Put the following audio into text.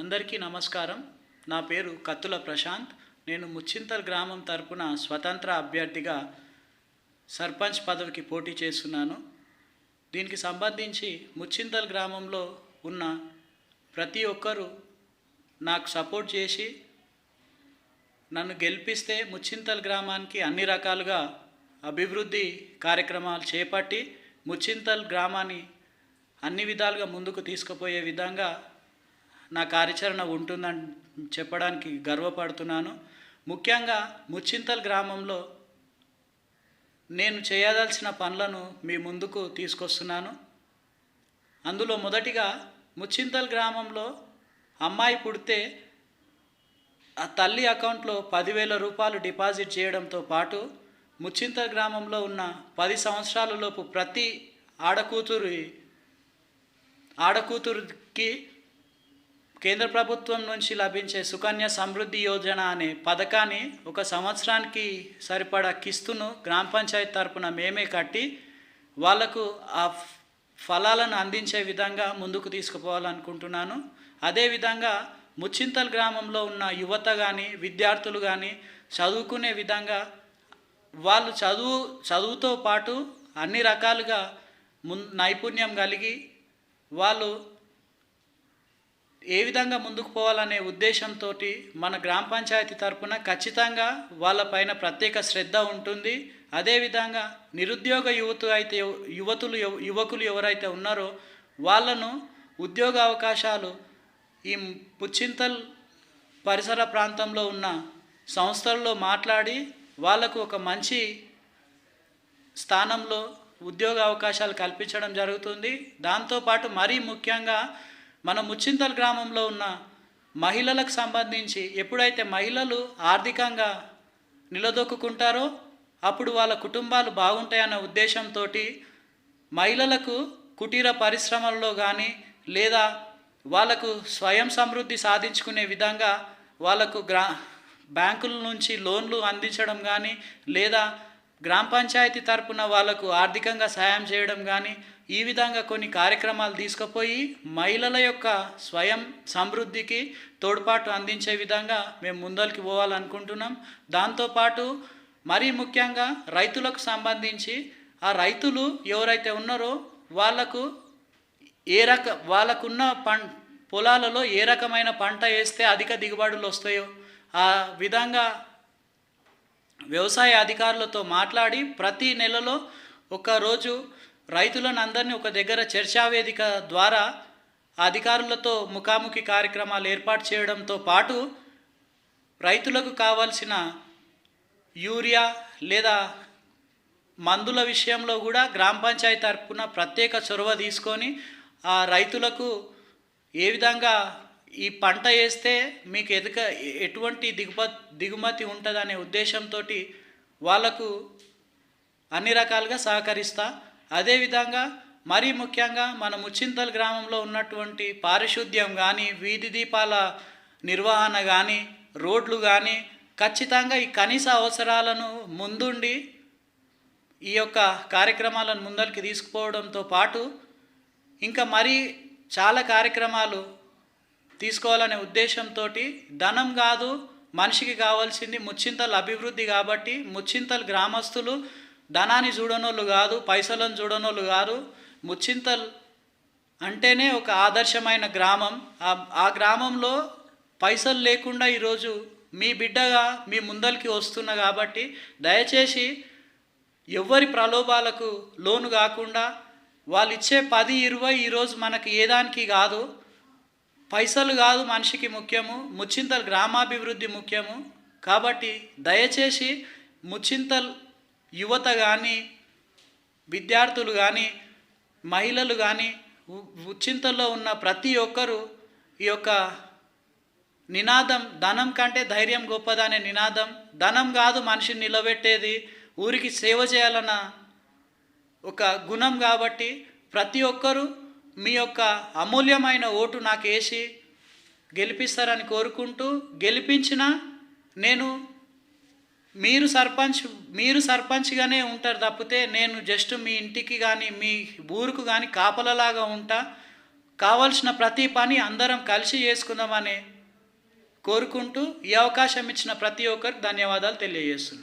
అందరికీ నమస్కారం. నా పేరు కత్తుల ప్రశాంత్. నేను ముచ్చింతల్ గ్రామం తరపున స్వతంత్ర అభ్యర్థిగా సర్పంచ్ పదవికి పోటీ చేస్తున్నాను. దీనికి సంబంధించి ముచ్చింతల్ గ్రామంలో ఉన్న ప్రతి ఒక్కరూ నాకు సపోర్ట్ చేసి నన్ను గెలిపిస్తే ముచ్చింతల్ గ్రామానికి అన్ని రకాలుగా అభివృద్ధి కార్యక్రమాలు చేపట్టి ముచ్చింతల్ గ్రామాన్ని అన్ని విధాలుగా ముందుకు తీసుకుపోయే విధంగా నా కార్యాచరణ ఉంటుందని చెప్పడానికి గర్వపడుతున్నాను. ముఖ్యంగా ముచ్చింతల్ గ్రామంలో నేను చేయదలసిన పనులను మీ ముందుకు తీసుకొస్తున్నాను. అందులో మొదటిగా ముచ్చింతల్ గ్రామంలో అమ్మాయి పుడితే ఆ తల్లి అకౌంట్లో పదివేల రూపాయలు డిపాజిట్ చేయడంతో పాటు ముచ్చింతల్ గ్రామంలో ఉన్న పది సంవత్సరాలలోపు ప్రతి ఆడకూతురి ఆడకూతురికి కేంద్ర ప్రభుత్వం నుంచి లభించే సుకన్య సమృద్ధి యోజన అనే పథకాన్ని ఒక సంవత్సరానికి సరిపడా కిస్తును గ్రామ పంచాయతీ తరపున మేమే కట్టి వాళ్ళకు ఆ ఫలాలను అందించే విధంగా ముందుకు తీసుకుపోవాలనుకుంటున్నాను. అదేవిధంగా ముచ్చింతల్ గ్రామంలో ఉన్న యువత కానీ విద్యార్థులు కానీ చదువుకునే విధంగా వాళ్ళు చదువు చదువుతో పాటు అన్ని రకాలుగా మున్ నైపుణ్యం కలిగి వాళ్ళు ఏ విధంగా ముందుకు పోవాలనే ఉద్దేశంతో మన గ్రామ పంచాయతీ తరపున ఖచ్చితంగా వాళ్ళపైన ప్రత్యేక శ్రద్ధ ఉంటుంది. అదేవిధంగా నిరుద్యోగ యువత అయితే యువతులు యువకులు ఎవరైతే ఉన్నారో వాళ్ళను ఉద్యోగ అవకాశాలు ఈ పుచ్చింతల్ పరిసర ప్రాంతంలో ఉన్న సంస్థల్లో మాట్లాడి వాళ్ళకు ఒక మంచి స్థానంలో ఉద్యోగ అవకాశాలు కల్పించడం జరుగుతుంది. దాంతోపాటు మరీ ముఖ్యంగా మన ముచ్చింతల్ గ్రామంలో ఉన్న మహిళలకు సంబంధించి ఎప్పుడైతే మహిళలు ఆర్థికంగా నిలదొక్కుంటారో అప్పుడు వాళ్ళ కుటుంబాలు బాగుంటాయన్న ఉద్దేశంతో మహిళలకు కుటీర పరిశ్రమల్లో కానీ లేదా వాళ్ళకు స్వయం సమృద్ధి సాధించుకునే విధంగా వాళ్ళకు గ్రా బ్యాంకుల నుంచి లోన్లు అందించడం కానీ లేదా గ్రామ పంచాయతీ తరపున వాళ్ళకు ఆర్థికంగా సాయం చేయడం కానీ ఈ విధంగా కొన్ని కార్యక్రమాలు తీసుకుపోయి మహిళల యొక్క స్వయం సమృద్ధికి తోడ్పాటు అందించే విధంగా మేము ముందరికి పోవాలనుకుంటున్నాం. దాంతోపాటు మరీ ముఖ్యంగా రైతులకు సంబంధించి ఆ రైతులు ఎవరైతే ఉన్నారో వాళ్ళకు ఏ రక వాళ్ళకున్న పం పొలాలలో ఏ రకమైన పంట వేస్తే అధిక దిగుబడులు వస్తాయో ఆ విధంగా వ్యవసాయ అధికారులతో మాట్లాడి ప్రతి నెలలో ఒక రోజు రైతులను అందరినీ ఒక దగ్గర చర్చావేదిక ద్వారా అధికారులతో ముఖాముఖి కార్యక్రమాలు ఏర్పాటు చేయడంతో పాటు రైతులకు కావాల్సిన యూరియా లేదా మందుల విషయంలో కూడా గ్రామ పంచాయతీ తరఫున ప్రత్యేక చొరవ తీసుకొని ఆ రైతులకు ఏ విధంగా ఈ పంట వేస్తే మీకు ఎదుక ఎటువంటి దిగుబ దిగుమతి ఉంటుందనే ఉద్దేశంతో వాళ్ళకు అన్ని రకాలుగా సహకరిస్తా. అదేవిధంగా మరీ ముఖ్యంగా మన ముచ్చింతల్ గ్రామంలో ఉన్నటువంటి పారిశుద్ధ్యం కానీ వీధి దీపాల నిర్వహణ కానీ రోడ్లు కానీ ఖచ్చితంగా ఈ కనీస అవసరాలను ముందుండి ఈ యొక్క కార్యక్రమాలను ముందరికి తీసుకుపోవడంతో పాటు ఇంకా మరీ చాలా కార్యక్రమాలు తీసుకోవాలనే ఉద్దేశంతో ధనం కాదు మనిషికి కావాల్సింది ముచ్చింతలు అభివృద్ధి కాబట్టి ముచ్చింతలు గ్రామస్తులు ధనాన్ని చూడనోళ్ళు కాదు పైసలను చూడనోళ్ళు కాదు. ముచ్చింతల్ అంటేనే ఒక ఆదర్శమైన గ్రామం. ఆ గ్రామంలో పైసలు లేకుండా ఈరోజు మీ బిడ్డగా మీ ముందరికి వస్తున్నా కాబట్టి దయచేసి ఎవ్వరి ప్రలోభాలకు లోను కాకుండా వాళ్ళు ఇచ్చే పది ఇరవై ఈరోజు మనకి ఏ దానికి కాదు. పైసలు కాదు మనిషికి ముఖ్యము ముచ్చింతల్ గ్రామాభివృద్ధి ముఖ్యము. కాబట్టి దయచేసి ముచ్చింతల్ యువత కానీ విద్యార్థులు కానీ మహిళలు కానీ ముచ్చింతల్లో ఉచ్చింతల్లో ఉన్న ప్రతి ఒక్కరూ ఈ యొక్క నినాదం ధనం కంటే ధైర్యం గొప్పదనే నినాదం. ధనం కాదు మనిషిని నిలబెట్టేది ఊరికి సేవ చేయాలన్న ఒక గుణం కాబట్టి ప్రతి ఒక్కరూ మీ యొక్క అమూల్యమైన ఓటు నాకు వేసి గెలిపిస్తారని కోరుకుంటూ గెలిపించిన నేను మీరు సర్పంచ్ మీరు సర్పంచ్గానే ఉంటారు తప్పితే నేను జస్ట్ మీ ఇంటికి కానీ మీ ఊరుకు కానీ కాపలలాగా ఉంటా. కావలసిన ప్రతి పని అందరం కలిసి చేసుకుందామని కోరుకుంటూ ఈ అవకాశం ఇచ్చిన ప్రతి ఒక్కరికి ధన్యవాదాలు తెలియజేస్తున్నాను